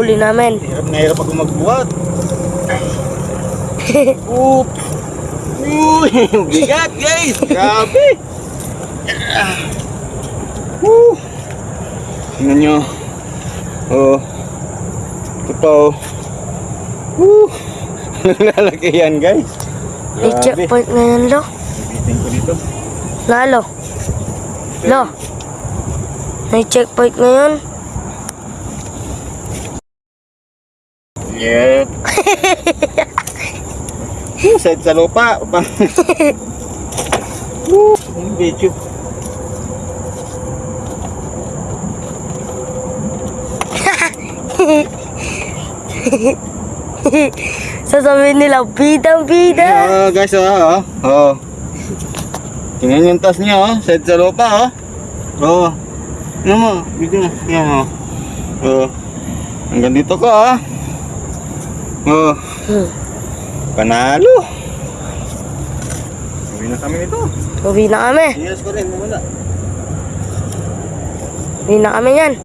Huli namin. Hirap na hirap ako magbuhat. Oop! Uy! Bigat guys! Grabe! Woo! Tingnan nyo. Oh. Ito pa oh. Woo! Yan guys. May checkpoint na yan, lo. Bitin ko dito. Lalo. Lo. May checkpoint ngayon. Yep. Side sa lupa. Ang video. Sasabihin nila, bidang bida. Oh, guys, oh, oh. oh. Tingnan yung tas niya, oh. Side sa lupa, oh. Oh. Ano mo? Video mo. Yan, oh. Oh. Hanggang dito ko, oh. Oh. Hmm. Panalo. Uwi na kami nito. Uwi na kami. Yes ko rin, wala. Uwi na kami yan.